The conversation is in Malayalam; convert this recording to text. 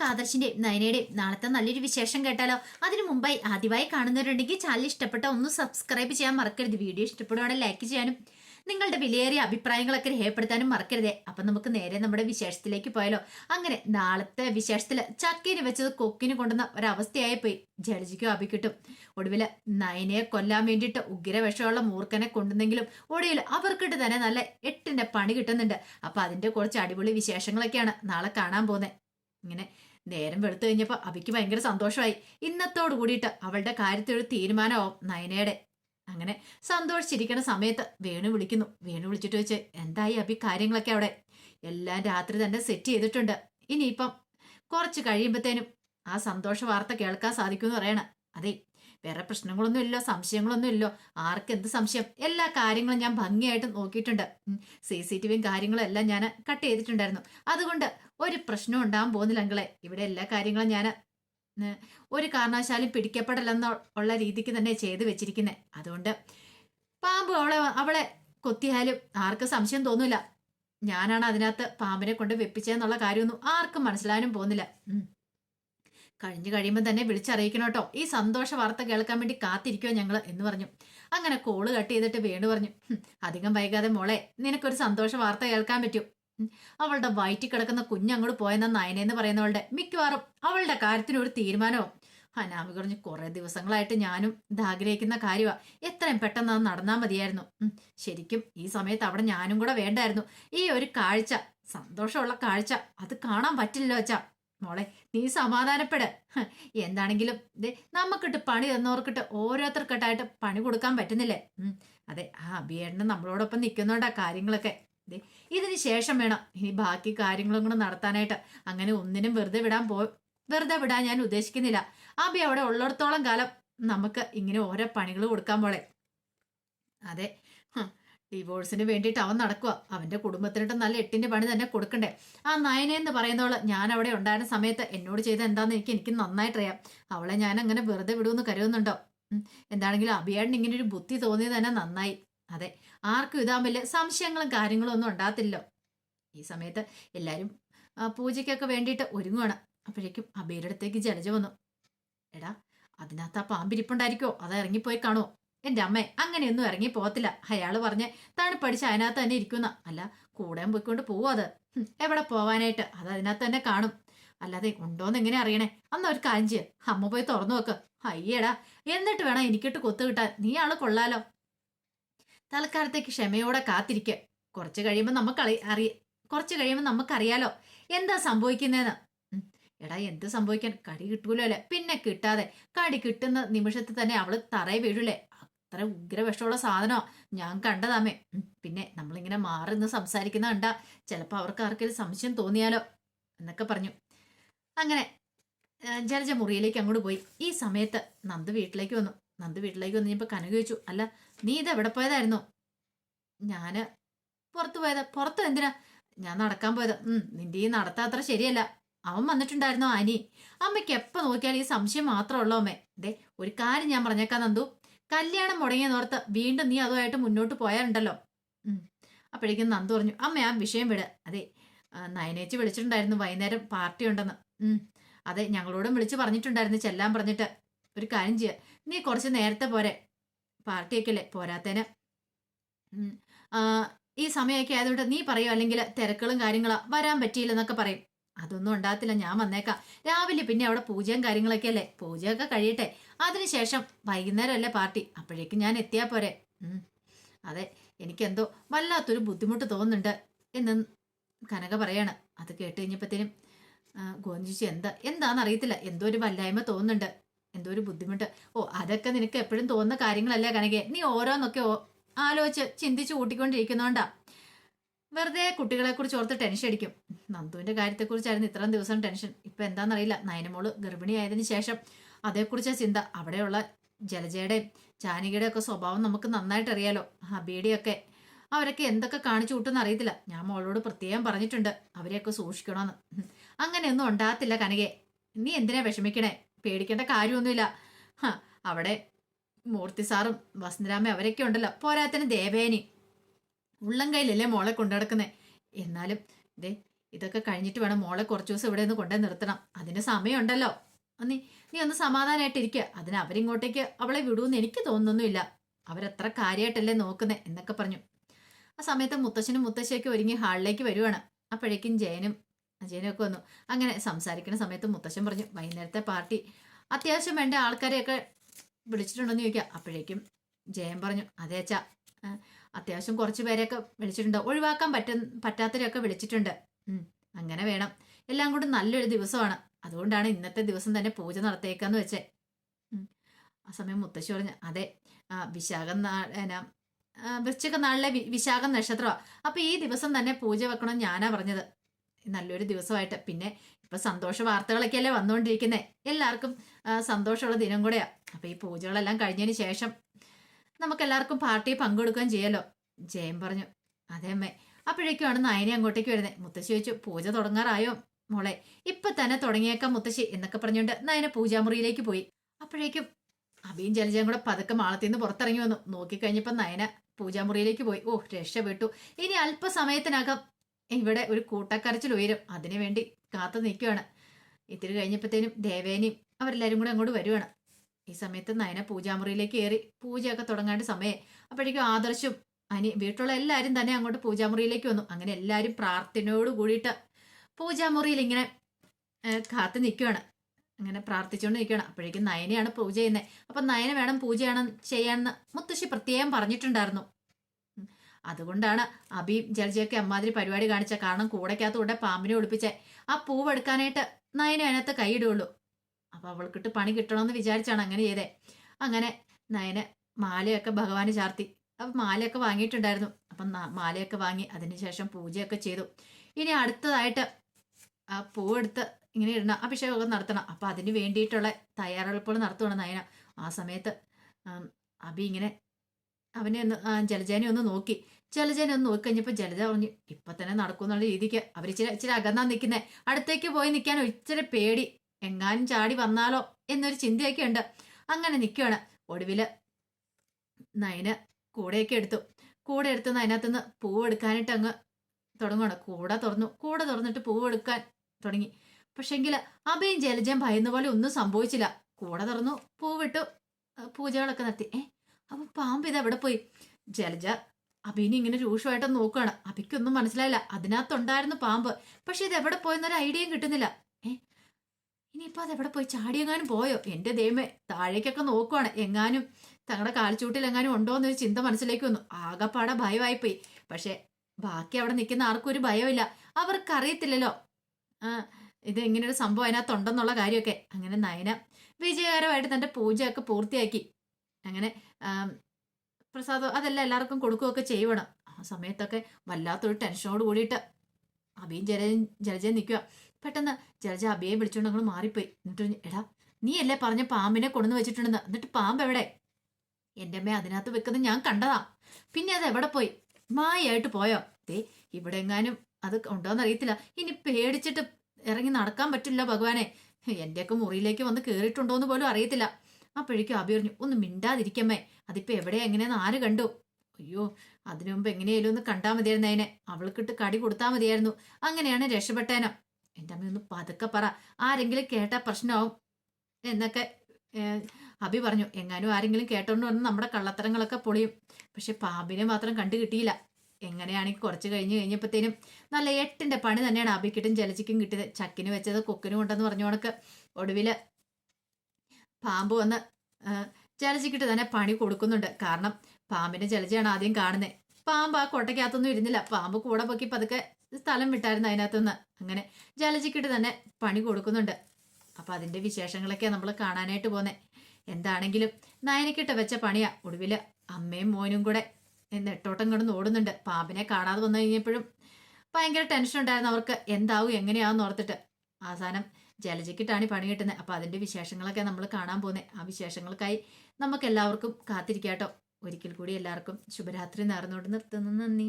നമുക്ക് ആദർശിന്റെയും നയനയുടെയും നാളത്തെ നല്ലൊരു വിശേഷം കേട്ടാലോ? അതിനു മുമ്പായി ആദ്യമായി കാണുന്നവരുണ്ടെങ്കിൽ ചാനൽ ഇഷ്ടപ്പെട്ട ഒന്ന് സബ്സ്ക്രൈബ് ചെയ്യാൻ മറക്കരുത്. വീഡിയോ ഇഷ്ടപ്പെടുവാണെങ്കിൽ ലൈക്ക് ചെയ്യാനും നിങ്ങളുടെ വിലയേറിയ അഭിപ്രായങ്ങളൊക്കെ രേഖപ്പെടുത്താനും മറക്കരുതേ. അപ്പൊ നമുക്ക് നേരെ നമ്മുടെ വിശേഷത്തിലേക്ക് പോയാലോ. അങ്ങനെ നാളത്തെ വിശേഷത്തിൽ ചക്കേനെ വെച്ചത് കൊക്കിന് കൊണ്ടുവന്ന ഒരവസ്ഥയായി പോയി. ജഡ്ജിക്കും അഭിക്കിട്ടും ഒടുവിൽ നയനയെ കൊല്ലാൻ വേണ്ടിയിട്ട് ഉഗ്രവിഷമുള്ള മൂർഖനെ കൊണ്ടുവന്നെങ്കിലും ഒടുവിൽ അവർക്കിട്ട് തന്നെ നല്ല എട്ടിന്റെ പണി കിട്ടുന്നുണ്ട്. അപ്പൊ അതിന്റെ കുറച്ച് അടിപൊളി വിശേഷങ്ങളൊക്കെയാണ് നാളെ കാണാൻ പോകുന്നത് ഇങ്ങനെ നേരം വെളുത്തു കഴിഞ്ഞപ്പോൾ അബിക്ക് ഭയങ്കര സന്തോഷമായി. ഇന്നത്തോട് കൂടിയിട്ട് അവളുടെ കാര്യത്തിൽ ഒരു തീരുമാനമാവും നയനയുടെ. അങ്ങനെ സന്തോഷിച്ചിരിക്കുന്ന സമയത്ത് വേണു വിളിക്കുന്നു. വേണു വിളിച്ചിട്ട് വെച്ച് എന്തായി അബി കാര്യങ്ങളൊക്കെ അവിടെ? എല്ലാം രാത്രി തന്നെ സെറ്റ് ചെയ്തിട്ടുണ്ട്. ഇനിയിപ്പം കുറച്ച് കഴിയുമ്പോഴത്തേനും ആ സന്തോഷ വാർത്ത കേൾക്കാൻ സാധിക്കുമെന്ന് പറയണം. അതെ വേറെ പ്രശ്നങ്ങളൊന്നും ഇല്ലോ സംശയങ്ങളൊന്നും ഇല്ലോ. ആർക്ക് എന്ത് സംശയം? എല്ലാ കാര്യങ്ങളും ഞാൻ ഭംഗിയായിട്ട് നോക്കിയിട്ടുണ്ട്. സി സി ടി വിയും കാര്യങ്ങളും എല്ലാം ഞാൻ കട്ട് ചെയ്തിട്ടുണ്ടായിരുന്നു. അതുകൊണ്ട് ഒരു പ്രശ്നം ഉണ്ടാകാൻ പോകുന്നില്ല അങ്കളെ. ഇവിടെ എല്ലാ കാര്യങ്ങളും ഞാൻ ഒരു കാരണവശാലും പിടിക്കപ്പെടലെന്ന ഉള്ള രീതിക്ക് തന്നെ ചെയ്തു വെച്ചിരിക്കുന്നത് അതുകൊണ്ട് പാമ്പ് അവളെ അവളെ കൊത്തിയാലും ആർക്കും സംശയം തോന്നില്ല ഞാനാണ് അതിനകത്ത് പാമ്പിനെ കൊണ്ട് വെപ്പിച്ചതെന്നുള്ള കാര്യമൊന്നും ആർക്കും മനസ്സിലാനും പോകുന്നില്ല. കഴിഞ്ഞു കഴിയുമ്പോൾ തന്നെ വിളിച്ചറിയിക്കണം കേട്ടോ. ഈ സന്തോഷ വാർത്ത കേൾക്കാൻ വേണ്ടി കാത്തിരിക്കുവോ ഞങ്ങൾ എന്ന് പറഞ്ഞു. അങ്ങനെ കോൾ കട്ട് ചെയ്തിട്ട് വേണു പറഞ്ഞു. അധികം വൈകാതെ മോളെ നിനക്കൊരു സന്തോഷ വാർത്ത കേൾക്കാൻ പറ്റും. അവളുടെ വയറ്റിൽ കിടക്കുന്ന കുഞ്ഞങ്ങോട്ട് പോയെന്ന നയനെന്ന് പറയുന്നവളുടെ മിക്കവാറും അവളുടെ കാര്യത്തിന് ഒരു തീരുമാനവും അനാമി കുറഞ്ഞ് കുറെ ദിവസങ്ങളായിട്ട് ഞാനും ഇത് ആഗ്രഹിക്കുന്ന കാര്യമാ. എത്രയും പെട്ടെന്ന് അത് നടന്നാൽ മതിയായിരുന്നു. ശരിക്കും ഈ സമയത്ത് അവിടെ ഞാനും കൂടെ വേണ്ടായിരുന്നു. ഈ ഒരു കാഴ്ച സന്തോഷമുള്ള കാഴ്ച അത് കാണാൻ പറ്റില്ലല്ലോ അച്ഛാ. മോളെ നീ സമാധാനപ്പെട്. എന്താണെങ്കിലും ദേ നമുക്കിട്ട് പണി തന്നവർക്കിട്ട് ഓരോരുത്തർക്കിട്ടായിട്ട് പണി കൊടുക്കാൻ പറ്റുന്നില്ലേ? അതെ ആ അഭിയേട്ടന് നമ്മളോടൊപ്പം നിൽക്കുന്നോണ്ടാ കാര്യങ്ങളൊക്കെ. ദേ ഇതിന് ശേഷം വേണം ഇനി ബാക്കി കാര്യങ്ങളും കൂടെ നടത്താനായിട്ട്. അങ്ങനെ ഒന്നിനും വെറുതെ വിടാൻ പോ വെറുതെ വിടാൻ ഞാൻ ഉദ്ദേശിക്കുന്നില്ല. അബി അവിടെ ഉള്ളിടത്തോളം കാലം നമുക്ക് ഇങ്ങനെ ഓരോ പണികൾ കൊടുക്കാൻ പോളെ അതെ ഡിവോഴ്സിന് വേണ്ടിയിട്ട് അവൻ നടക്കുക അവന്റെ കുടുംബത്തിനിട്ട് നല്ല എട്ടിന്റെ പണി തന്നെ കൊടുക്കണ്ടേ. ആ നയന എന്ന് പറയുന്നവൾ ഞാൻ അവിടെ ഉണ്ടായിരുന്ന സമയത്ത് എന്നോട് ചെയ്ത എന്താന്ന് എനിക്ക് എനിക്ക് നന്നായിട്ടറിയാം. അവളെ ഞാൻ അങ്ങനെ വെറുതെ വിടുമെന്ന് കരുതുന്നുണ്ടോ? എന്താണെങ്കിലും അഭിയാടിന് ഇങ്ങനെ ഒരു ബുദ്ധി തോന്നിയത് തന്നെ നന്നായി. അതെ ആർക്കും ഇതാ വലിയ സംശയങ്ങളും കാര്യങ്ങളും ഒന്നും ഉണ്ടാകത്തില്ലോ ഈ സമയത്ത് എല്ലാവരും പൂജയ്ക്കൊക്കെ വേണ്ടിയിട്ട് ഒരുങ്ങുവാണ്. അപ്പോഴേക്കും അബിയുടെ അടുത്തേക്ക് ജലജ വന്നു. എടാ അതിനകത്ത് ആ പാമ്പിരിപ്പുണ്ടായിരിക്കോ അത് ഇറങ്ങിപ്പോയി കാണുമോ എന്റെ അമ്മേ അങ്ങനെയൊന്നും ഇറങ്ങി പോകത്തില്ല. അയാൾ പറഞ്ഞ് തണുപ്പടിച്ച് അതിനകത്ത് തന്നെ ഇരിക്കുന്ന. അല്ല കൂടെ പോയിക്കൊണ്ട് പോവും അത്. എവിടെ പോവാനായിട്ട്? അത് അതിനകത്ത് തന്നെ കാണും. അല്ലാതെ ഉണ്ടോന്ന് എങ്ങനെ അറിയണേ? അന്ന് ഒരു കാര്യം അമ്മ പോയി തുറന്നു വെക്ക അയ്യടാ എന്നിട്ട് വേണം എനിക്കിട്ട് കൊത്തു കിട്ടാൻ. നീ ആൾ കൊള്ളാലോ. തൽക്കാലത്തേക്ക് ക്ഷമയോടെ കാത്തിരിക്കുക കുറച്ച് കഴിയുമ്പോൾ നമുക്ക് അറി അറിയ കുറച്ച് കഴിയുമ്പോൾ നമുക്കറിയാലോ എന്താ സംഭവിക്കുന്നതെന്ന് എടാ എന്ത് സംഭവിക്കാൻ? കടി കിട്ടൂലോ അല്ലേ? പിന്നെ കിട്ടാതെ. കടി കിട്ടുന്ന നിമിഷത്തിൽ തന്നെ അവൾ തറയെ വീഴൂലേ? അത്ര ഉഗ്ര വിഷമുള്ള സാധനമാ. ഞാൻ കണ്ടതാമേ പിന്നെ നമ്മളിങ്ങനെ മാറി നിന്ന് സംസാരിക്കുന്ന കണ്ട ചിലപ്പോൾ അവർക്ക് ആർക്കൊരു സംശയം തോന്നിയാലോ എന്നൊക്കെ പറഞ്ഞു. അങ്ങനെ ജലജ മുറിയിലേക്ക് അങ്ങോട്ട് പോയി. ഈ സമയത്ത് നന്ദ് വീട്ടിലേക്ക് വന്നു. നന്ദ് വീട്ടിലേക്ക് വന്നു കഴിഞ്ഞപ്പോൾ കനക ചോദിച്ചു അല്ല നീ ഇത് എവിടെ പോയതായിരുന്നു? ഞാൻ പുറത്ത് പോയത്. പുറത്ത്? എന്തിനാ? ഞാൻ നടക്കാൻ പോയത്. നിന്റെ ഈ നടത്ത അത്ര ശരിയല്ല. അവൻ വന്നിട്ടുണ്ടായിരുന്നോ ആനി അമ്മയ്ക്ക് എപ്പോൾ നോക്കിയാൽ ഈ സംശയം മാത്രമേ ഉള്ളൂ അമ്മേ. ദേ ഒരു കാര്യം ഞാൻ പറഞ്ഞേക്കാൻ നന്ദു. കല്യാണം മുടങ്ങിയെന്നോർത്ത് വീണ്ടും നീ അതുമായിട്ട് മുന്നോട്ട് പോയാലുണ്ടല്ലോ. അപ്പോഴേക്കും നന്ദു പറഞ്ഞു അമ്മ ആ വിഷയം വിട്. അതെ നയനേച്ചി വിളിച്ചിട്ടുണ്ടായിരുന്നു വൈകുന്നേരം പാർട്ടി ഉണ്ടെന്ന്. അതെ ഞങ്ങളോടും വിളിച്ച് പറഞ്ഞിട്ടുണ്ടായിരുന്നു ചെല്ലാൻ പറഞ്ഞിട്ട്. ഒരു കാര്യം ചെയ്യുക നീ കുറച്ച് നേരത്തെ പോരെ. പാർട്ടിയൊക്കെ അല്ലേ പോരാത്തേന്. ഈ സമയമൊക്കെ ആയതുകൊണ്ട് നീ പറയോ അല്ലെങ്കിൽ തിരക്കുകളും കാര്യങ്ങളാ വരാൻ പറ്റിയില്ലെന്നൊക്കെ പറയും. അതൊന്നും ഉണ്ടാകത്തില്ല ഞാൻ വന്നേക്കാം. രാവിലെ പിന്നെ അവിടെ പൂജയും കാര്യങ്ങളൊക്കെ അല്ലേ പൂജയൊക്കെ കഴിയട്ടെ. അതിനുശേഷം വൈകുന്നേരം അല്ലേ പാർട്ടി? അപ്പോഴേക്കും ഞാൻ എത്തിയാ പോരെ. അതെ എനിക്കെന്തോ വല്ലാത്തൊരു ബുദ്ധിമുട്ട് തോന്നുന്നുണ്ട് എന്ന് കനക പറയാണ്. അത് കേട്ട് കഴിഞ്ഞപ്പോഴത്തേനും ഗോഞ്ചിച്ച് എന്താ എന്താണെന്ന് അറിയത്തില്ല എന്തോ ഒരു വല്ലായ്മ തോന്നുന്നുണ്ട്. എന്തോ ഒരു ബുദ്ധിമുട്ട്. ഓ അതൊക്കെ നിനക്ക് എപ്പോഴും തോന്നുന്ന കാര്യങ്ങളല്ല കനകെ? നീ ഓരോന്നൊക്കെ ആലോചിച്ച് ചിന്തിച്ച് കൂട്ടിക്കൊണ്ടിരിക്കുന്നോണ്ടാ. വെറുതെ കുട്ടികളെ കുറിച്ച് ഓർത്ത് ടെൻഷൻ അടിക്കും. നന്ദുവിന്റെ കാര്യത്തെ കാര്യത്തെക്കുറിച്ചായിരുന്നു ഇത്രയും ദിവസം ടെൻഷൻ ഇപ്പൊ എന്താണെന്നറിയില്ല നയനമോൾ ഗർഭിണിയായതിനു ശേഷം അതേക്കുറിച്ചാ ചിന്ത. അവിടെയുള്ള ജലജയുടെയും ജാനകിയുടെ ഒക്കെ സ്വഭാവം നമുക്ക് നന്നായിട്ട് അറിയാലോ. ഹബീഡിയൊക്കെ അവരൊക്കെ എന്തൊക്കെ കാണിച്ചു കൂട്ടുന്ന അറിയത്തില്ല. ഞാൻ മോളോട് പ്രത്യേകം പറഞ്ഞിട്ടുണ്ട്. അവരെയൊക്കെ സൂക്ഷിക്കണമെന്ന്. അങ്ങനെയൊന്നും ഉണ്ടാകത്തില്ല കനകെ. നീ എന്തിനാ വിഷമിക്കണേ? പേടിക്കേണ്ട കാര്യമൊന്നുമില്ല. അവിടെ മൂർത്തി സാറും വസന്തരാമ അവരൊക്കെ ഉണ്ടല്ലോ. പോരാത്തിന് ദേവേനി. ഉള്ളം കയ്യിലല്ലേ മോളെ കൊണ്ടു നടക്കുന്നേ? എന്നാലും ദേ ഇതൊക്കെ കഴിഞ്ഞിട്ട് വേണം മോളെ കുറച്ച് ദിവസം ഇവിടെ നിന്ന് കൊണ്ടേ നിർത്തണം. അതിന് സമയമുണ്ടല്ലോ. നീ നീ ഒന്ന് സമാധാനമായിട്ടിരിക്കുക അതിന് അവരിങ്ങോട്ടേക്ക് അവളെ വിടുമെന്ന് എനിക്ക് തോന്നുന്നൊന്നുമില്ല. അവരത്ര കാര്യമായിട്ടല്ലേ നോക്കുന്നേ എന്നൊക്കെ പറഞ്ഞു. ആ സമയത്ത് മുത്തശ്ശനും മുത്തശ്ശിയൊക്കെ ഒരുങ്ങി ഹാളിലേക്ക് വരുവാണ്. അപ്പോഴേക്കും ജയനും അജയനൊക്കെ വന്നു. അങ്ങനെ സംസാരിക്കുന്ന സമയത്ത് മുത്തശ്ശൻ പറഞ്ഞു വൈകുന്നേരത്തെ പാർട്ടി. അത്യാവശ്യം വേണ്ട ആൾക്കാരെയൊക്കെ വിളിച്ചിട്ടുണ്ടോന്ന് ചോദിക്കുക അപ്പോഴേക്കും ജയൻ പറഞ്ഞു അതെ അച്ഛാ. ആ, അത്യാവശ്യം കുറച്ച് പേരെയൊക്കെ വിളിച്ചിട്ടുണ്ട്. ഒഴിവാക്കാൻ പറ്റ പറ്റാത്തവരെയൊക്കെ വിളിച്ചിട്ടുണ്ട്. അങ്ങനെ വേണം. എല്ലാം കൂടി നല്ലൊരു ദിവസമാണ്. അതുകൊണ്ടാണ് ഇന്നത്തെ ദിവസം തന്നെ പൂജ നടത്തിയേക്കാന്ന് വെച്ചേ. ആ സമയം മുത്തശ്ശി പറഞ്ഞു അതെ വിശാഖം നാ വൃശ്ചിക നാളിലെ വിശാഖം നക്ഷത്രമാണ് അപ്പൊ ഈ ദിവസം തന്നെ പൂജ വെക്കണം ഞാനാ പറഞ്ഞത്. നല്ലൊരു ദിവസമായിട്ട്. പിന്നെ ഇപ്പൊ സന്തോഷ വാർത്തകളൊക്കെ വാർത്തകളൊക്കെയല്ലേ വന്നുകൊണ്ടിരിക്കുന്നേ എല്ലാവർക്കും സന്തോഷമുള്ള ദിനം കൂടെയാ. അപ്പൊ ഈ പൂജകളെല്ലാം കഴിഞ്ഞതിന് ശേഷം നമുക്ക് എല്ലാവർക്കും പാർട്ടി പങ്കെടുക്കുകയും ചെയ്യാലോ ജയൻ പറഞ്ഞു അതെ അമ്മേ. അപ്പോഴേക്കുമാണ് നയനെ അങ്ങോട്ടേക്ക് വരുന്നത്. മുത്തശ്ശി ചോദിച്ചു പൂജ തുടങ്ങാറായോ? മോളെ ഇപ്പൊ തന്നെ തുടങ്ങിയേക്കാം മുത്തശ്ശി എന്നൊക്കെ പറഞ്ഞുകൊണ്ട് നയന പൂജാമുറിയിലേക്ക് പോയി. അപ്പോഴേക്കും അഭിയും ജലജയും കൂടെ പതുക്കെ മാളത്തിൽ നിന്ന് പുറത്തിറങ്ങി വന്നു. നോക്കിക്കഴിഞ്ഞപ്പോൾ നയന പൂജാമുറിയിലേക്ക് പോയി. ഓ രക്ഷപ്പെട്ടു ഇനി അല്പസമയത്തിനകം ഇവിടെ ഒരു കൂട്ടക്കരച്ചിൽ ഉയരും. അതിനുവേണ്ടി കാത്തു നിൽക്കുകയാണ്. ഇത്തിരി കഴിഞ്ഞപ്പോഴത്തേനും ദേവേനയും അവരെല്ലാവരും കൂടെ അങ്ങോട്ട് വരുവാണ്. ഈ സമയത്ത് നയന പൂജാമുറിയിലേക്ക് കയറി പൂജയൊക്കെ തുടങ്ങാണ്ട് സമയം. അപ്പോഴേക്കും ആദർശും അനി വീട്ടിലുള്ള എല്ലാവരും തന്നെ അങ്ങോട്ട് പൂജാമുറിയിലേക്ക് വന്നു. അങ്ങനെ എല്ലാവരും പ്രാർത്ഥനയോട് കൂടിയിട്ട് പൂജാമുറിയിൽ ഇങ്ങനെ കാത്ത് നിൽക്കുകയാണ് അങ്ങനെ പ്രാർത്ഥിച്ചുകൊണ്ട് നിൽക്കുകയാണ് അപ്പോഴേക്കും നയനയാണ് പൂജ ചെയ്യുന്നത് അപ്പം നയന വേണം പൂജയാണ് ചെയ്യാമെന്ന് മുത്തശ്ശി പ്രത്യേകം പറഞ്ഞിട്ടുണ്ടായിരുന്നു. അതുകൊണ്ടാണ് അബിയും ജലജയൊക്കെ അമ്മാതിരി പരിപാടി കാണിച്ച. കാരണം കൂടക്കകത്തൂടെ പാമ്പിനെ ഒളിപ്പിച്ചേ. ആ പൂവ് എടുക്കാനായിട്ട് നയന അതിനകത്ത് കൈയിടുള്ളൂ അപ്പൊ അവൾക്കിട്ട് പണി കിട്ടണമെന്ന് വിചാരിച്ചാണ് അങ്ങനെ ചെയ്തേ. അങ്ങനെ നയന് മാലയൊക്കെ ഭഗവാന് ചാർത്തി. അപ്പൊ മാലയൊക്കെ വാങ്ങിയിട്ടുണ്ടായിരുന്നു. അപ്പം മാലയൊക്കെ വാങ്ങി അതിനുശേഷം പൂജയൊക്കെ ചെയ്തു. ഇനി അടുത്തതായിട്ട് ആ പൂവെടുത്ത് ഇങ്ങനെ ഇടണം അഭിഷേകമൊക്കെ നടത്തണം. അപ്പൊ അതിന് വേണ്ടിയിട്ടുള്ള തയ്യാറെടുപ്പുകൾ നടത്തുകയാണ് നയന. ആ സമയത്ത് അഭി ഇങ്ങനെ അവനെ ഒന്ന് ജലജേനെ ഒന്ന് നോക്കി. ജലജേനെ ഒന്ന് നോക്കി കഴിഞ്ഞപ്പോൾ ജലജ പറഞ്ഞു ഇപ്പൊ തന്നെ നടക്കുന്നുള്ള രീതിക്ക് അവർ ഇച്ചിരി ഇച്ചിരി അകന്നാ നിൽക്കുന്നത് അടുത്തേക്ക് പോയി നിൽക്കാൻ ഇച്ചിരി പേടി. എങ്ങാനും ചാടി വന്നാലോ എന്നൊരു ചിന്തയൊക്കെ ഉണ്ട് അങ്ങനെ നിൽക്കുകയാണ് ഒടുവിൽ നയന് കൂടെയൊക്കെ എടുത്തു. കൂടെ എടുത്ത് അതിനകത്തുനിന്ന് പൂവ് എടുക്കാനായിട്ട് അങ്ങ് തുടങ്ങുകയാണ് കൂടെ തുറന്നു. കൂടെ തുറന്നിട്ട് പൂവ് എടുക്കാൻ തുടങ്ങി. പക്ഷെങ്കിൽ അഭയും ജലജയും ഭയന്ന പോലെ ഒന്നും സംഭവിച്ചില്ല. കൂടെ തുറന്നു പൂവിട്ടു പൂജകളൊക്കെ നടത്തി. ഏ അപ്പൊ പാമ്പ് ഇത് എവിടെ പോയി? ജലജ അഭിനെ ഇങ്ങനെ രൂക്ഷമായിട്ട് നോക്കുകയാണ് അഭിക്കൊന്നും മനസ്സിലായില്ല. അതിനകത്തുണ്ടായിരുന്നു പാമ്പ്. പക്ഷെ ഇത് എവിടെ പോയെന്നൊരു ഐഡിയയും കിട്ടുന്നില്ല. ഏ ഇനിയിപ്പോ അത് എവിടെ പോയി? ചാടിയെങ്ങാനും പോയോ? എന്റെ ദൈവമേ താഴേക്കൊക്കെ നോക്കുവാണ്. എങ്ങാനും തങ്ങളുടെ കാൽച്ചൂട്ടിൽ എങ്ങാനും ഉണ്ടോ എന്നൊരു ചിന്ത മനസ്സിലേക്ക് വന്നു. ആകപ്പാടെ ഭയമായിപ്പോയി. പക്ഷെ ബാക്കി അവിടെ നിൽക്കുന്ന ആർക്കും ഒരു ഭയമില്ല അവർക്കറിയത്തില്ലല്ലോ. ആ ഇത് ഇങ്ങനൊരു സംഭവം അതിനകത്തുണ്ടെന്നുള്ള കാര്യമൊക്കെ. അങ്ങനെ നയന വിജയകരമായിട്ട് തന്റെ പൂജയൊക്കെ പൂർത്തിയാക്കി. അങ്ങനെ പ്രസാദം അതെല്ലാം എല്ലാവർക്കും കൊടുക്കുകയൊക്കെ ചെയ്യണം ആ സമയത്തൊക്കെ വല്ലാത്തൊരു ടെൻഷനോട് കൂടിയിട്ട് അബിയും ജലജയും ജലജയും നിൽക്കുക. പെട്ടെന്ന് ജലജ അബിയെ വിളിച്ചുകൊണ്ട് അങ്ങോട്ട് മാറിപ്പോയി. എന്നിട്ട് എടാ നീ അല്ലേ പറഞ്ഞ പാമ്പിനെ കൊണ്ടുവന്ന് വെച്ചിട്ടുണ്ടെന്ന്? എന്നിട്ട് പാമ്പ് എവിടെ? എന്റെ അമ്മ അതിനകത്ത് വെക്കുന്നത് ഞാൻ കണ്ടതാ. പിന്നെ അത് എവിടെ പോയി? മായായിട്ട് പോയോ? ദേ ഇവിടെ എങ്ങാനും അത് ഉണ്ടോന്ന് അറിയത്തില്ല. ഇനി പേടിച്ചിട്ട് ഇറങ്ങി നടക്കാൻ പറ്റില്ല ഭഗവാനെ. എന്റെയൊക്കെ മുറിയിലേക്ക് വന്ന് കേറിയിട്ടുണ്ടോന്ന് പോലും അറിയത്തില്ല. അപ്പോഴേക്കും അബി പറഞ്ഞു ഒന്ന് മിണ്ടാതിരിക്കമ്മേ. അതിപ്പോ എവിടെ എങ്ങനെയാന്ന് ആര് കണ്ടു? അയ്യോ അതിനു മുമ്പ് എങ്ങനെയായാലും ഒന്ന് കണ്ടാ മതിയായിരുന്നു അതിനെ. അവൾക്കിട്ട് കടി കൊടുത്താൽ മതിയായിരുന്നു. അങ്ങനെയാണ് രക്ഷപ്പെട്ടേനം. എന്റെ അമ്മ ഒന്ന് പതുക്കെ പറ. ആരെങ്കിലും കേട്ടാൽ പ്രശ്നമാവും എന്നൊക്കെ അഭി പറഞ്ഞു. എങ്ങാനും ആരെങ്കിലും കേട്ടോണ്ട് വന്ന് നമ്മുടെ കള്ളത്തരങ്ങളൊക്കെ പൊളിയും. പക്ഷെ പാമ്പിനെ മാത്രം കണ്ടു കിട്ടിയില്ല. എങ്ങനെയാണെങ്കിൽ കുറച്ച് കഴിഞ്ഞ് കഴിഞ്ഞപ്പോഴത്തേനും നല്ല എട്ടിന്റെ പണി തന്നെയാണ് അബിക്കിട്ടും ജലച്ചിക്കും കിട്ടിയത്. ചക്കിന് വെച്ചത് കൊക്കിനും ഉണ്ടെന്ന് പറഞ്ഞു കണക്ക്. ഒടുവിൽ പാമ്പ് വന്ന് ജലച്ചിക്കിട്ട് തന്നെ പണി കൊടുക്കുന്നുണ്ട്. കാരണം പാമ്പിനെ ജലജയാണ് ആദ്യം കാണുന്നത് പാമ്പ് ആ കൊട്ടയ്ക്കകത്തൊന്നും ഇരുന്നില്ല. പാമ്പ് കൂടെ പൊക്കി പതുക്കെ സ്ഥലം വിട്ടായിരുന്നു അതിനകത്തുനിന്ന്. അങ്ങനെ ജലജിക്കിട്ട് തന്നെ പണി കൊടുക്കുന്നുണ്ട്. അപ്പം അതിന്റെ വിശേഷങ്ങളൊക്കെ നമ്മൾ കാണാനായിട്ട് പോന്നെ. എന്താണെങ്കിലും നയനക്കിട്ട് വെച്ച പണിയാ. ഒടുവിൽ അമ്മയും മോനും കൂടെ നെട്ടോട്ടം കിടന്ന് ഓടുന്നുണ്ട്. പാമ്പിനെ കാണാതെ വന്നു കഴിഞ്ഞപ്പോഴും ഭയങ്കര ടെൻഷൻ ഉണ്ടായിരുന്നു അവർക്ക്. എന്താവും എങ്ങനെയാവും ഓർത്തിട്ട്. അവസാനം ജലജയ്ക്കിട്ടാണ് പണി കിട്ടുന്നത് അപ്പോൾ അതിന്റെ വിശേഷങ്ങളൊക്കെ നമ്മൾ കാണാൻ പോകുന്നത് ആ വിശേഷങ്ങൾക്കായി നമുക്ക് എല്ലാവർക്കും കാത്തിരിക്കാട്ടോ. ഒരിക്കൽ കൂടി എല്ലാവർക്കും ശുഭരാത്രി നേർന്നുകൊണ്ട് നിർത്തുന്നു. നന്ദി.